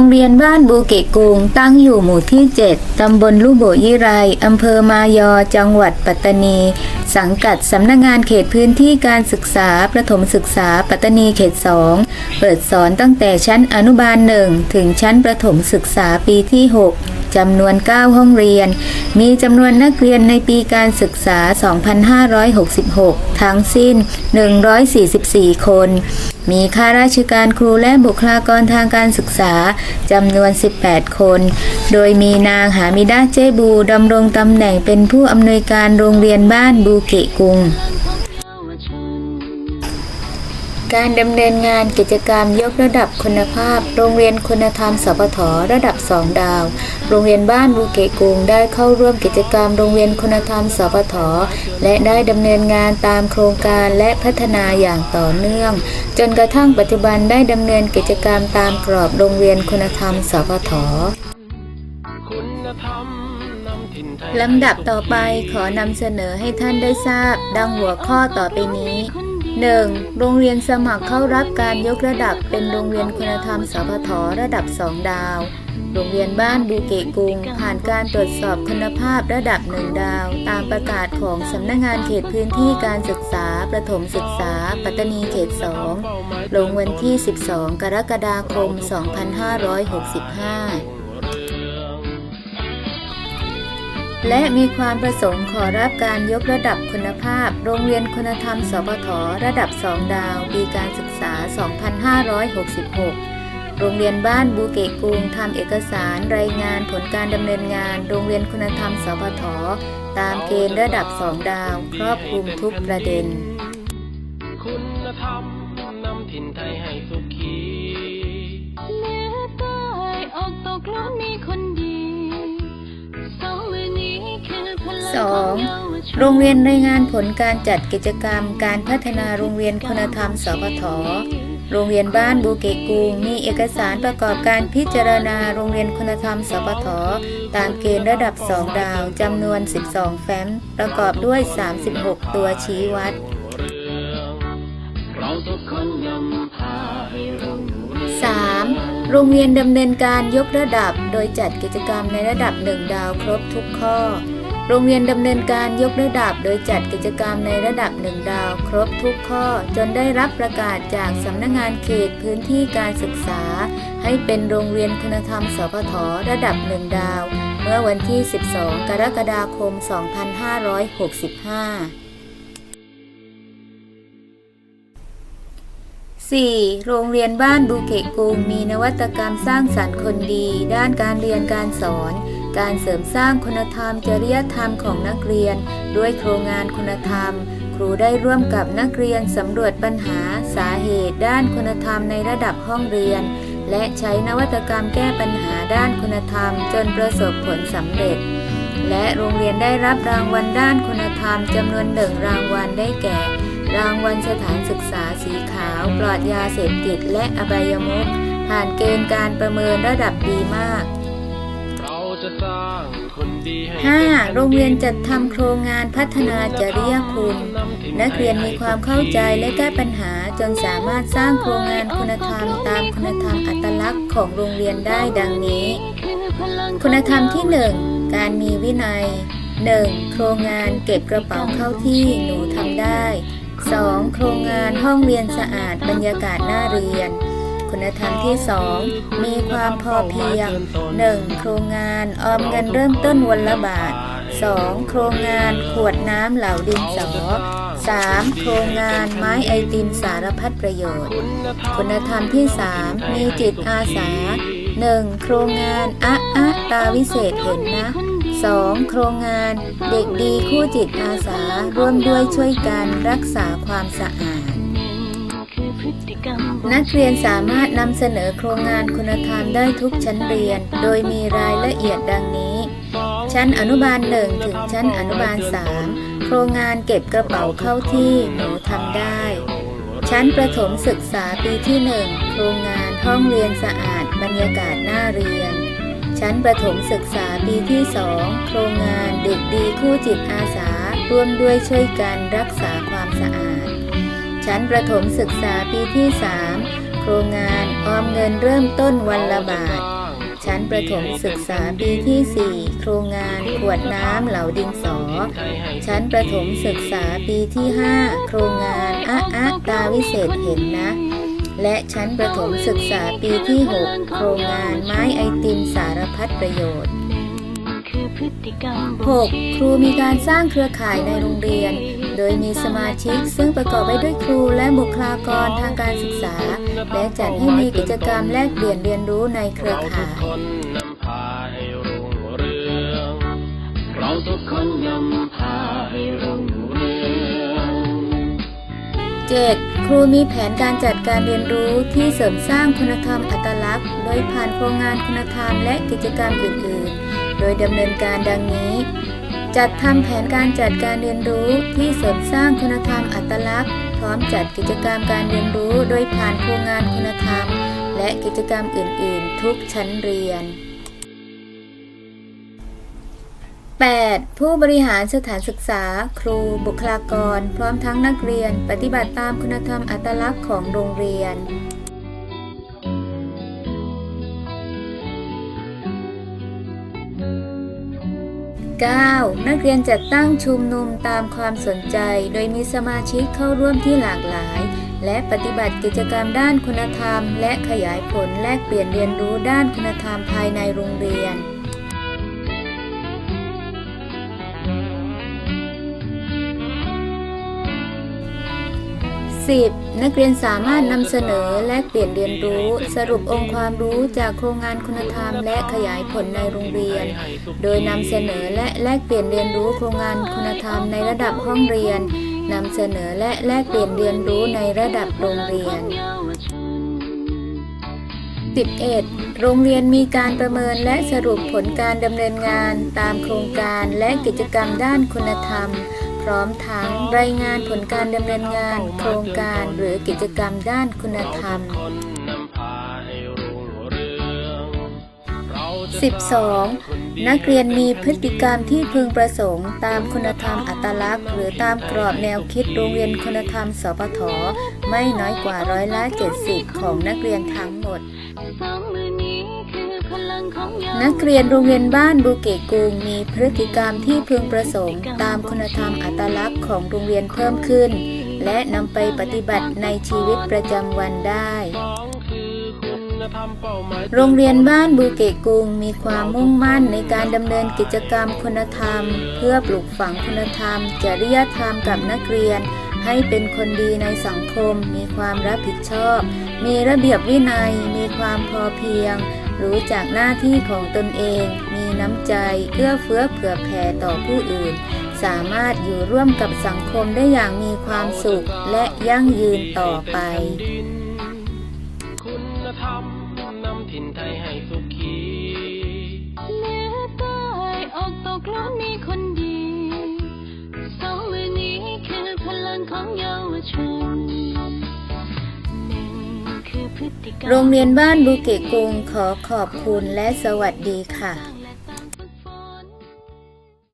รงเรียนบ้านบูเกะกุงตั้งอยู่หมู่ที่ 7 ตำบลลูโบยี่ไร อำเภอมายอ จังหวัดปัตตานี สังกัดสำนักงานเขตพื้นที่การศึกษาประถมศึกษาปัตตานีเขต 2 เปิดสอนตั้งแต่ชั้นอนุบาล1ถึงชั้นประถมศึกษาปีที่ 6จำนวน 9 ห้องเรียน มีจำนวนนักเรียนในปีการศึกษา 2566 ทั้งสิ้น 144 คน มีข้าราชการครูและบุคลากรทางการศึกษาจำนวน 18 คน โดยมีนางหามิดาเจบูดำรงตำแหน่งเป็นผู้อำนวยการโรงเรียนบ้านบูเกะกุง การดำเนินงานกิจกรรมยกระดับคุณภาพ โรงเรียนคุณธรรมสปทระดับ 2 ดาว โรงเรียนบ้านบูเกกุงได้เข้าร่วมกิจกรรมโรงเรียนคุณธรรมสปทและได้ดำเนินงานตามโครงการและพัฒนาอย่างต่อเนื่อง จนกระทั่งปัจจุบันได้ดำเนินกิจกรรมตามกรอบโรงเรียนคุณธรรมสปท ลำดับต่อไปขอนำเสนอให้ท่านได้ทราบ ดังหัวข้อต่อไปนี้ 1. โรงเรียนสมัครเข้ารับการยกระดับเป็นโรงเรียนคุณธรรมสพทระดับ 2 ดาว โรงเรียนบ้านบูเกกุง ผ่านการตรวจสอบคุณภาพระดับ1ดาว ตามประกาศของสำนักงงานเขตพื้นที่การศึกษา ประถมศึกษา ปัตตานีเขต 2 ลงวันที่ 12 กรกฎาคม 2565 และมีความประสงค์ขอรับการยกระดับคุณภาพ โรงเรียนคุณธรรมสปทระดับ 2 ดาว ปีการศึกษา 2566 โรงเรียนบ้านบูเกะกุงทำเอกสารรายงานผลการดำเนินงาน โรงเรียนคุณธรรมสปทตามเกณฑ์ระดับ 2 ดาว ครอบคลุมทุกประเด็น คุณธรรมนำถิ่นไทยให้ 2. โรงเรียนรายงานผลการจัดกิจกรรม การพัฒนาโรงเรียนคุณธรรม สพทโรงเรียนบ้านบูเกกูมีเอกสารประกอบการพิจารณาโรงเรียนคุณธรรม สพทตามเกณฑ์ระดับ 2 ดาวจำนวน 12 แฟ้ม ประกอบด้วย 36 ตัวชี้วัด 3. โรงเรียนดำเนินการยกระดับ โดยจัดกิจกรรมในระดับ 1 ดาวครบทุกข้อ โรงเรียนดำเนินการยกระดับโดยจัดกิจกรรมในระดับ1ดาว ครบทุกข้อจนได้รับประกาศจากสำนักงงานเขตพื้นที่การศึกษา ให้เป็นโรงเรียนคุณธรรมสพทระดับ1ดาว เมื่อวันที่ 12 กรกฎาคม 2565 4. โรงเรียนบ้านบูเกะกุงมีนวัตกรรมสร้างสรรค์คนดี ด้านการเรียนการสอน การเสริมสร้างคุณธรรมจริยธรรมของนักเรียน ด้วยโครงงานคุณธรรม ครูได้ร่วมกับนักเรียนสำรวจปัญหาสาเหตุด้านคุณธรรมในระดับห้องเรียน และใช้นวัตกรรมแก้ปัญหาด้านคุณธรรม จนประสบผลสำเร็จ และโรงเรียนได้รับรางวัลด้านคุณธรรมจำนวนหนึ่งรางวัลได้แก่ รางวัลสถานศึกษาสีขาวปลอดยาเสพติดและอบายมุขผ่านเกณฑ์การประเมินระดับดีมาก 5. โรงเรียนจัดทำโครงงานพัฒนาจริยคุณ นักเรียนมีความเข้าใจและแก้ปัญหาจนสามารถสร้างโครงงานคุณธรรมตามคุณธรรมอัตลักษณ์ของโรงเรียนได้ดังนี้ คุณธรรมที่ 1 การมีวินัย 1. โครงงานเก็บกระเป๋าเข้าที่หนูทำได้ 2. โครงงานห้องเรียนสะอาดบรรยากาศน่าเรียน คุณธรรมที่ 2 มีความพอเพียง 1. โครงงานออมเงินเริ่มต้นวันละบาท 2. โครงงานขวดน้ำเหลาดินสอ 3. โครงงานไม้ไอติมสารพัดประโยชน์ คุณธรรมที่ 3 มีจิตอาสา 1. โครงงานอะอะตาวิเศษเห็นนะ 2. โครงงานเด็กดีคู่จิตอาสาร่วมด้วยช่วยกันรักษาความสะอาด นักเรียนสามารถนำเสนอโครงงานคุณธรรมได้ทุกชั้นเรียน โดยมีรายละเอียดดังนี้ ชั้นอนุบาล1ถึงชั้นอนุบาล3โครงงานเก็บกระเป๋าเข้าที่หนูทำได้ ชั้นประถมศึกษาปีที่1โครงงานห้องเรียนสะอาดบรรยากาศน่าเรียน ชั้นประถมศึกษาปีที่2โครงงานเด็กดีคู่จิตอาสาร่วมด้วยช่วยกันรักษาความสะอาด ชั้นประถมศึกษาปีที่ 3 โครงงานออมเงินเริ่มต้นวันละบาท ชั้นประถมศึกษาปีที่ 4 โครงงานขวดน้ำเหลาดินสอ ชั้นประถมศึกษาปีที่ 5 โครงงานอะอะตาวิเศษเห็นนะ และชั้นประถมศึกษาปีที่ 6 โครงงานไม้ไอติมสารพัดประโยชน์คือพฤติกรรมบ่งชี้ 6. ครูมีการสร้างเครือข่ายในโรงเรียน โดยมีสมาชิกซึ่งประกอบไปด้วยครูและบุคลากรทางการศึกษา และจัดให้มีกิจกรรมแลกเปลี่ยนเรียนรู้ในเครือข่ายคนนำพาให้รุ่งเรืองเราทุกคนนำพาให้รุ่งเรือง 7. ครูมีแผนการจัดการเรียนรู้ที่เสริมสร้างคุณธรรมอัตลักษณ์ โดยผ่านโครงงานคุณธรรมและกิจกรรมอื่นๆ โดยดำเนินการดังนี้ จัดทำแผนการจัดการเรียนรู้ที่เสริมสร้างคุณธรรมอัตลักษณ์ พร้อมจัดกิจกรรมการเรียนรู้โดยผ่านโครงงานคุณธรรม และกิจกรรมอื่น ๆ ทุกชั้นเรียน 8. ผู้บริหารสถานศึกษา ครู บุคลากร พร้อมทั้งนักเรียน ปฏิบัติตามคุณธรรมอัตลักษณ์ของโรงเรียน 9. นักเรียนจัดตั้งชุมนุมตามความสนใจ โดยมีสมาชิกเข้าร่วมที่หลากหลาย และปฏิบัติกิจกรรมด้านคุณธรรม และขยายผลแลกเปลี่ยนเรียนรู้ด้านคุณธรรมภายในโรงเรียน 10. นักเรียนสามารถนำเสนอและเปลี่ยนเรียนรู้ สรุปองค์ความรู้จากโครงงานคุณธรรม และขยายผลในโรงเรียน โดยนำเสนอและแลกเปลี่ยนเรียนรู้โครงงานคุณธรรมในระดับห้องเรียนนำเสนอและแลกเปลี่ยนเรียนรู้ในระดับโรงเรียน 11. โรงเรียนมีการประเมินและสรุปผลการดำเนินงานตามโครงการและกิจกรรมด้านคุณธรรม ร้อมทั้งรายงานผลการดำเนินงาน โครงการหรือกิจกรรมด้านคุณธรรม 12. นักเรียนมีพฤติกรรมที่พึงประสงค์ ตามคุณธรรมอัตลักษณ์ หรือตามกรอบแนวคิดโรงเรียนคุณธรรม สปท ไม่น้อยกว่าร้อยละ 70 ของนักเรียนทั้งหมด นักเรียนโรงเรียนบ้านบูเกกุงมีพฤติกรรมที่พึงประสงค์ ตามคุณธรรมอัตลักษณ์ของโรงเรียนเพิ่มขึ้น และนำไปปฏิบัติในชีวิตประจำวันได้ โรงเรียนบ้านบูเกกุงมีความมุ่งมั่นในการดำเนินกิจกรรมคุณธรรม เพื่อปลูกฝังคุณธรรม จริยธรรมกับนักเรียน ให้เป็นคนดีในสังคม มีความรับผิดชอบ มีระเบียบวินัย มีความพอเพียง รู้จักหน้าที่ของตนเอง มีน้ำใจ เอื้อเฟื้อเผื่อแผ่ต่อผู้อื่น สามารถอยู่ร่วมกับสังคมได้อย่างมีความสุขและยั่งยืนต่อไป คุณธรรมนำถิ่นไทยให้ โรงเรียนบ้านบูเกะกุงขอขอบคุณและสวัสดีค่ะ